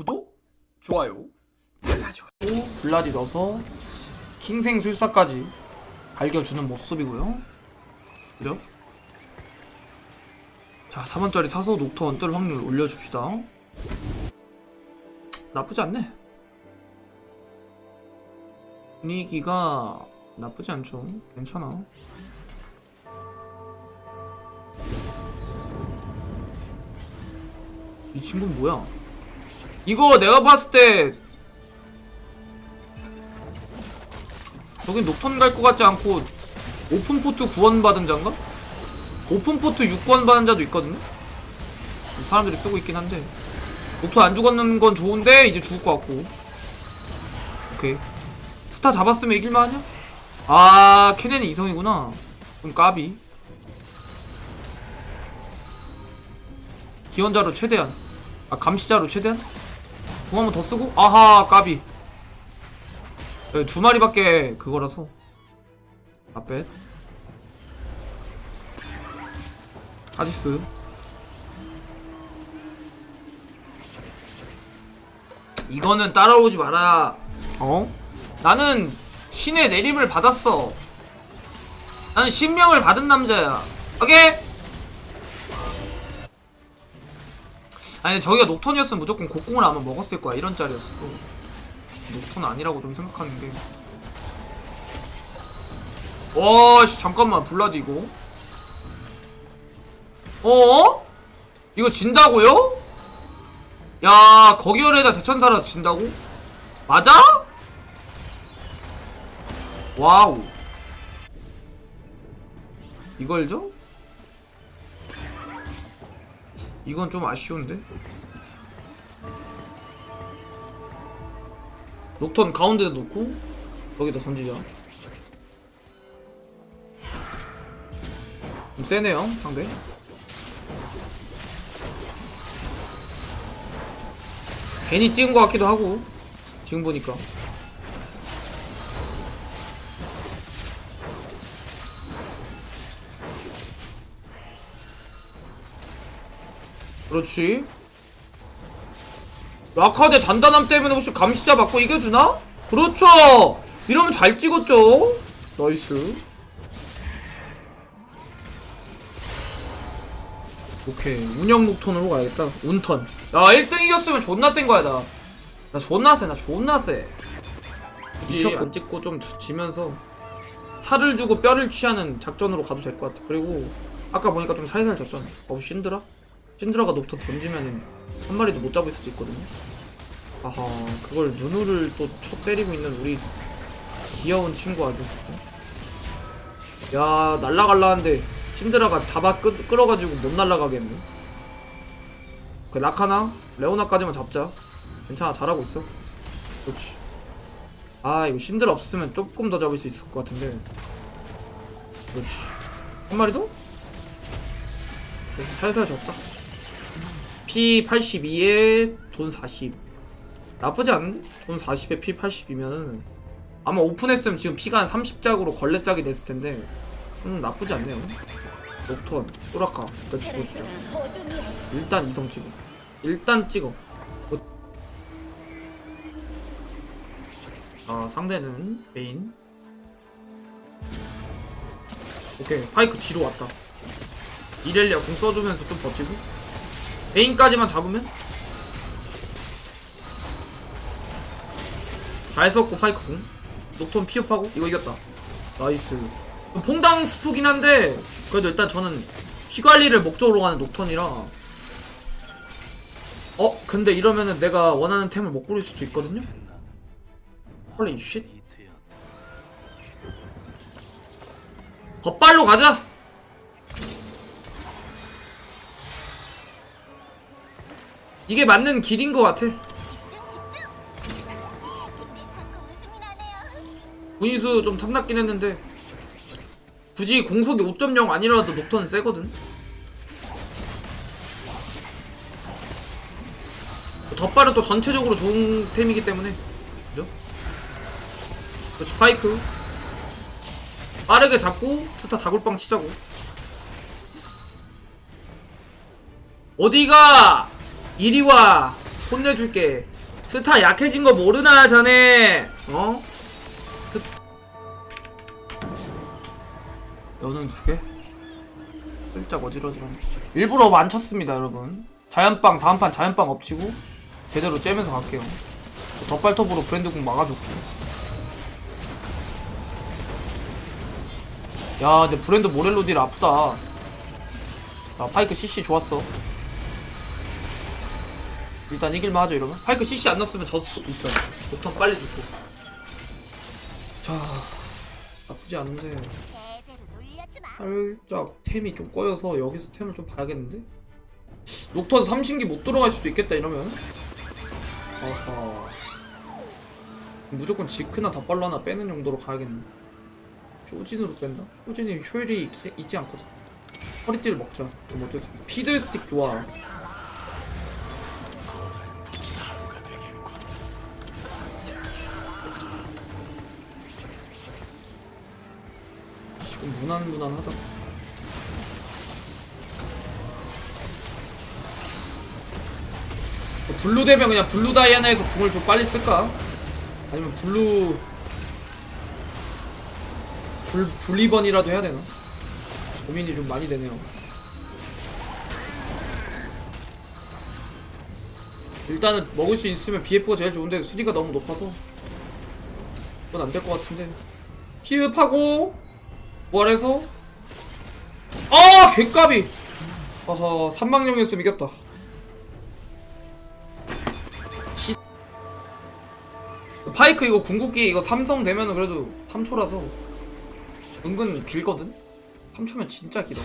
구독, 좋아요 눌러줘. 블라디 넣어서 킹생 술사까지 갈겨주는 모습이고요. 그죠? 자, 4번짜리 사서 녹턴 뜰 확률 올려줍시다. 나쁘지 않네. 분위기가 나쁘지 않죠. 괜찮아. 이 친구는 뭐야? 이거 내가 봤을 때 저긴 녹턴 갈 것 같지 않고 오픈포트 구원 받은 자인가? 오픈포트 6권 받은 자도 있거든요? 사람들이 쓰고 있긴 한데. 녹턴 안 죽었는 건 좋은데 이제 죽을 것 같고. 오케이. 스타 잡았으면 이길만 하냐? 아 케넨이 이성이구나. 그럼 까비. 기원자로 최대한. 아 감시자로 최대한 공 한 번 더 쓰고? 아하 까비. 여기 두 마리밖에 그거라서. 아뱃 아지스 이거는 따라오지 마라. 어? 나는 신의 내림을 받았어. 나는 신명을 받은 남자야. 오케이? 아니 저기가 녹턴이었으면 무조건 곡궁을 아마 먹었을 거야 이런 짤이었어 녹턴 아니라고 좀 생각하는 게 와씨 잠깐만 블라디 이거 어? 이거 진다고요? 야 거기열에다 대천사라 진다고? 맞아? 와우 이걸 줘? 이건 좀 아쉬운데? 녹턴 가운데다 놓고 여기다 던지자. 좀 세네요 상대. 괜히 찍은 것 같기도 하고 지금 보니까 그렇지. 라카데 단단함 때문에 혹시 감시자 받고 이겨주나? 그렇죠. 이러면 잘 찍었죠. 나이스. 오케이. 운영 녹턴으로 가야겠다. 운턴. 야 1등 이겼으면 존나 센 거야 나. 나 존나 세나 존나 세. 굳이 안 찍고 좀 지- 지면서 살을 주고 뼈를 취하는 작전으로 가도 될 것 같아. 그리고 아까 보니까 좀 살살 졌잖아. 어우 신드라? 신드라가 녹턴 던지면은 한 마리도 못 잡을 수도 있거든요. 아하 그걸 누누를 또 쳐 때리고 있는 우리 귀여운 친구 아주. 야 날라갈라 하는데 신드라가 잡아 끌, 끌어가지고 못 날라가겠네. 그 라카나 레오나까지만 잡자. 괜찮아 잘하고 있어. 그렇지. 아 이거 신드라 없으면 조금 더 잡을 수 있을 것 같은데. 그렇지. 한 마리 더? 그래, 살살 졌다 P 82에 돈 40 나쁘지 않은데? 돈 40에 P 80이면은 아마 오픈했으면 지금 P가 한 30짝으로 걸레짝이 됐을 텐데 음 나쁘지 않네요. 녹턴 소라카 나 찍어 주자 일단 이성 찍어. 일단 찍어. 아 상대는 메인. 오케이 파이크 뒤로 왔다. 이렐리아 궁 써주면서 좀 버티고 메인까지만 잡으면? 잘 썼고 파이크 궁. 녹톤 피업하고. 이거 이겼다. 나이스. 퐁당 스프긴 한데 그래도 일단 저는 피 관리를 목적으로 가는 녹턴이라. 어? 근데 이러면은 내가 원하는 템을 못 고를 수도 있거든요? 헐리 쉿 덧발로 가자 이게 맞는 길인 것 같아. 구인수 좀 탐났긴 했는데 굳이 공속이 5.0 아니라도 녹턴은 세거든. 덧발은 또 전체적으로 좋은 템이기 때문에. 그죠? 그렇지 파이크. 빠르게 잡고 스타 다굴빵 치자고. 어디가 이리 와. 혼내줄게. 스타 약해진 거 모르나 자네. 어? 스... 여는 두개? 살짝 어지러지러네 일부러 안 쳤습니다 여러분. 자연빵 다음판 자연빵 엎치고 제대로 째면서 갈게요. 덧발톱으로 브랜드국 막아줄게 야 근데 브랜드 모렐로 딜 아프다. 자 파이크 CC 좋았어 일단 이길만 하죠 이러면? 파이크 CC 안 넣었으면 졌을 수도 있어요. 보통 빨리 죽고. 자 나쁘지 않은데. 살짝 템이 좀 꼬여서 여기서 템을 좀 봐야겠는데? 녹턴 삼신기 못 들어갈 수도 있겠다 이러면? 아하. 무조건 지크나 덧발로 하나 빼는 용도로 가야겠네 쇼진으로 뺀다? 쇼진이 효율이 있, 있지 않거든. 허리띠를 먹자. 그럼 어쩔 수 없어. 피드 스틱 좋아 무난무난하다 블루 되면 그냥 블루 다이아나에서 궁을 좀 빨리 쓸까? 아니면 블루 불, 불리번이라도 해야 되나? 고민이 좀 많이 되네요 일단은 먹을 수 있으면 BF가 제일 좋은데 수리가 너무 높아서 그건 안 될 것 같은데 피흡하고 부활해서? 아 개까비 아하 삼망령이었으면 이겼다. 시... 파이크 이거 궁극기 이거 삼성 되면은 그래도 3초라서 은근 길거든? 3초면 진짜 길어.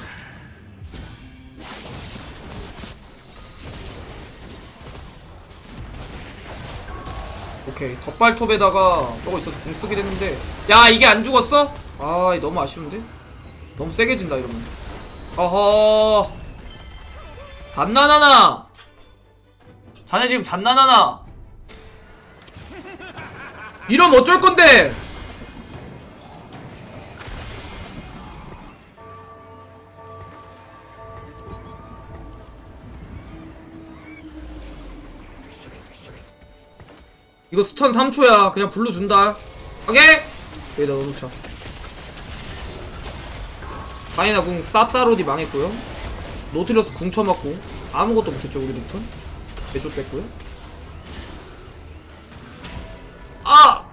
오케이 덧발톱에다가 저거 있어서 공 쓰게 됐는데. 야 이게 안 죽었어? 아 너무 아쉬운데? 너무 세게 진다 이러면. 어허. 잔나나나! 자네 지금 잔나나나! 이러면 어쩔 건데? 이거 스턴 3초야. 그냥 블루 준다. 오케이? 여기다 넣어놓자 다이나 궁 쌉싸로디 망했고요 노트리어스 궁 쳐맞고 아무것도 못했죠 우리 노튼 개쫓됐고요 아!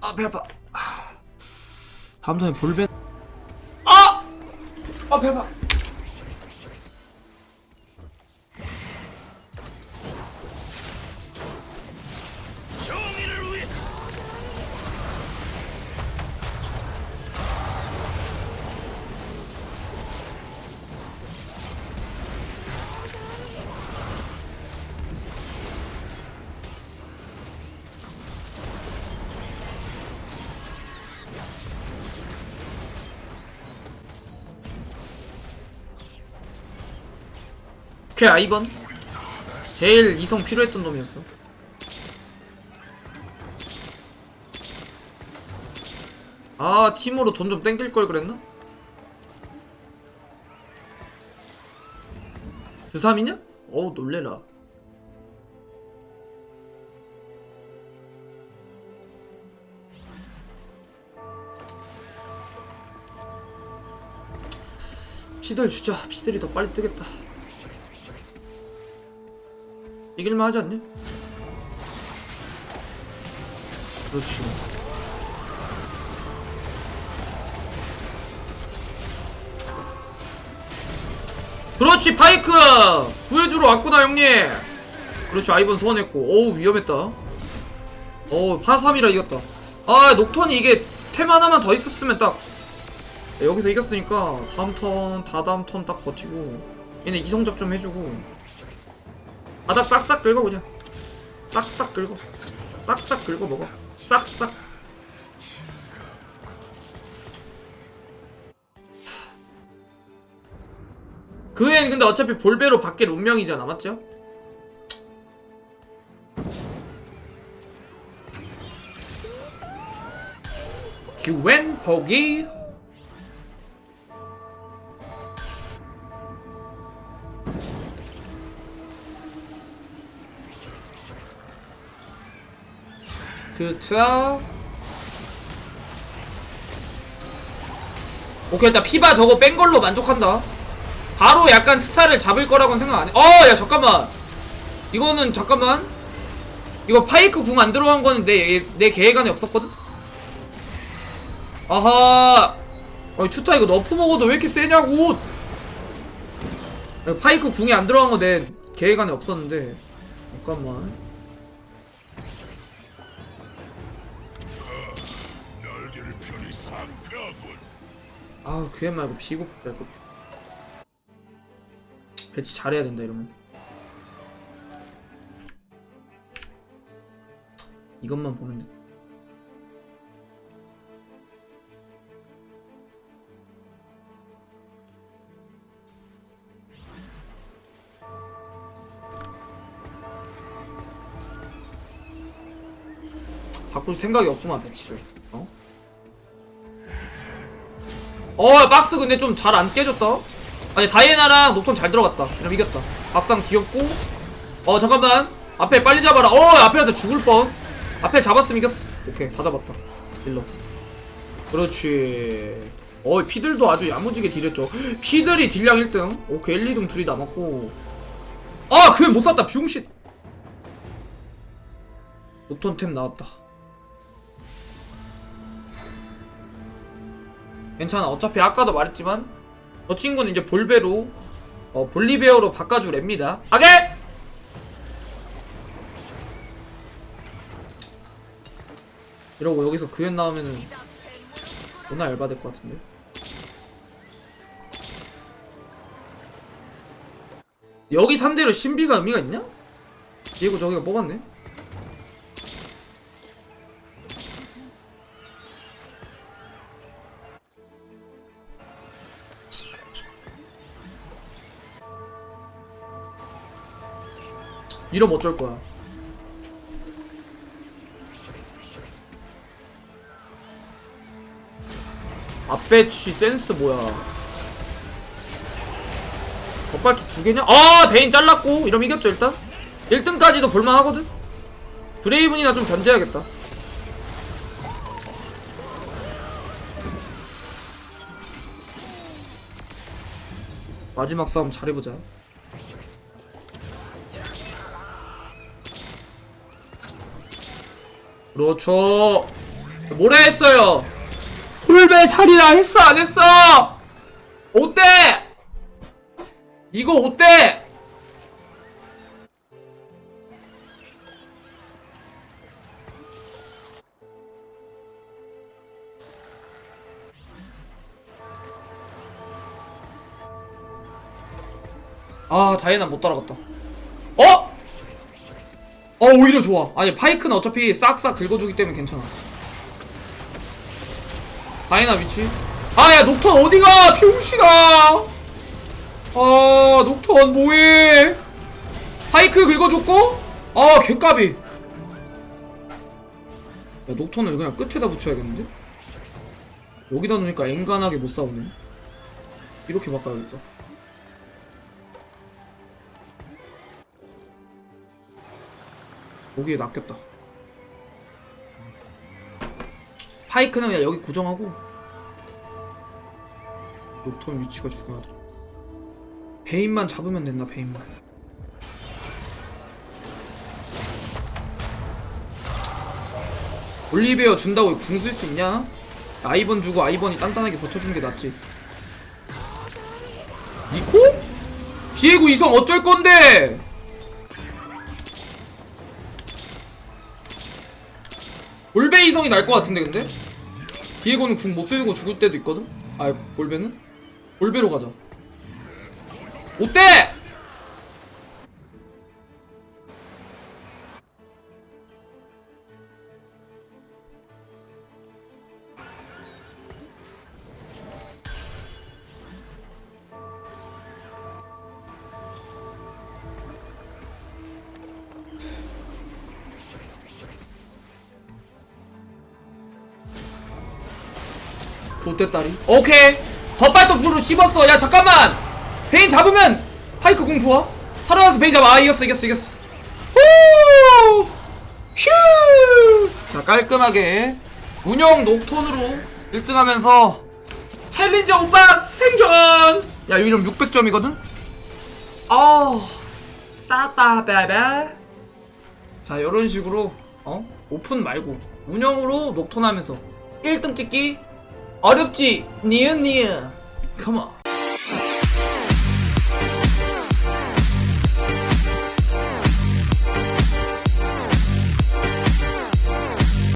아 배아파 아. 다음 턴에 볼벤 아! 아 배아파 걔 아이번. 제일 이성 필요했던 놈이었어. 아 팀으로 돈 좀 땡길 걸 그랬나? 드삼이냐? 어우 놀래라. 피들 주자. 피들이 더 빨리 뜨겠다 이길만 하지 않냐? 그렇지. 그렇지 파이크! 구해주러 왔구나 형님! 그렇지 아이번 소환했고. 어우 위험했다. 어우 파3이라 이겼다. 아 녹턴이 이게 템 하나만 더 있었으면 딱. 여기서 이겼으니까 다음 턴 다다음 턴 딱 버티고 얘네 이성적 좀 해주고 바닥 싹싹 긁어 그냥. 싹싹 긁어. 싹싹 긁어 먹어. 싹싹. 그 애는 근데 어차피 볼베로 바뀔 운명이잖아 맞죠? 기웬 보기 그자 오케이 일단 피바 저거 뺀 걸로 만족한다. 바로 약간 스타를 잡을 거라고는 생각 안해. 어야 잠깐만. 이거는 잠깐만. 이거 파이크 궁 안 들어간 거는 내, 내 계획 안에 없었거든? 아하. 아니 추타 이거 너프 먹어도 왜 이렇게 세냐고. 파이크 궁이 안 들어간 거 내 계획 안에 없었는데. 잠깐만 아 그애 말고 비고 말고 배치 잘해야 된다 이러면. 이것만 보면 돼. 바꿀 생각이 없구만 배치를 어? 어 박스 근데 좀 잘 안 깨졌다. 아니 다이애나랑 녹톤 잘 들어갔다. 이러면 이겼다. 밥상 귀엽고. 어 잠깐만. 앞에 빨리 잡아라. 어 앞에한테 죽을 뻔. 앞에 잡았으면 이겼어 오케이. 다 잡았다. 딜러 그렇지. 어 피들도 아주 야무지게 딜했죠. 피들이 딜량 1등. 오케이. 1, 2등 둘이 남았고. 아 그걸 못 샀다. 비용신 녹톤 템 나왔다 괜찮아 어차피 아까도 말했지만 저 친구는 이제 볼베로 어, 볼리베어로 바꿔줄 앱니다 아게! 이러고 여기서 그연 나오면은 존나 열받을 것 같은데 여기 상대로 신비가 의미가 있냐? 디에고 저기가 뽑았네 이러면 어쩔 거야. 앞배치 센스 뭐야? 겉발톱 두 개냐? 아 베인 잘랐고. 이러면 이겼죠 일단? 1등까지도 볼만하거든? 브레이븐이나 좀 견제해야겠다. 마지막 싸움 잘해보자 그렇죠. 뭐라 했어요? 홀배 차리라 했어 안 했어? 어때? 이거 어때? 아 다이애나 못 따라갔다. 어? 어 오히려 좋아. 아니 파이크는 어차피 싹싹 긁어주기 때문에 괜찮아. 다이나 위치. 아야 녹턴 어디가? 병신아 아 녹턴 뭐해? 파이크 긁어줬고? 아 개까비. 야 녹턴을 그냥 끝에다 붙여야겠는데? 여기다 놓으니까 앵간하게 못 싸우네. 이렇게 바꿔야겠다 여기에 낚였다 파이크는 그냥 여기 고정하고 녹턴 위치가 중요하다 베인만 잡으면 된다 베인만 올리베어 준다고 궁 쓸 수 있냐? 아이번 주고 아이번이 단단하게 버텨주는 게 낫지 니코? 비에고 이성 어쩔 건데? 올베 이성이 날 것 같은데 근데? 비에고는 궁 못 쓰고 죽을 때도 있거든? 아 올베는? 올베로 가자 어때? 좋댔다리 오케이. 덧발톱 으로 씹었어. 야 잠깐만. 베인 잡으면 파이크 공 좋아? 살아나서 베인 잡아. 아 이겼어 이겼어 이겼어. 후! 휴! 자 깔끔하게 운영 녹톤으로 1등 하면서 챌린저 오빠 생존! 야 이름 600점이거든? 아 싸다 베베. 자 이런 식으로 어? 오픈 말고 운영으로 녹톤 하면서 1등 찍기 어렵지? 니은 니은. 컴온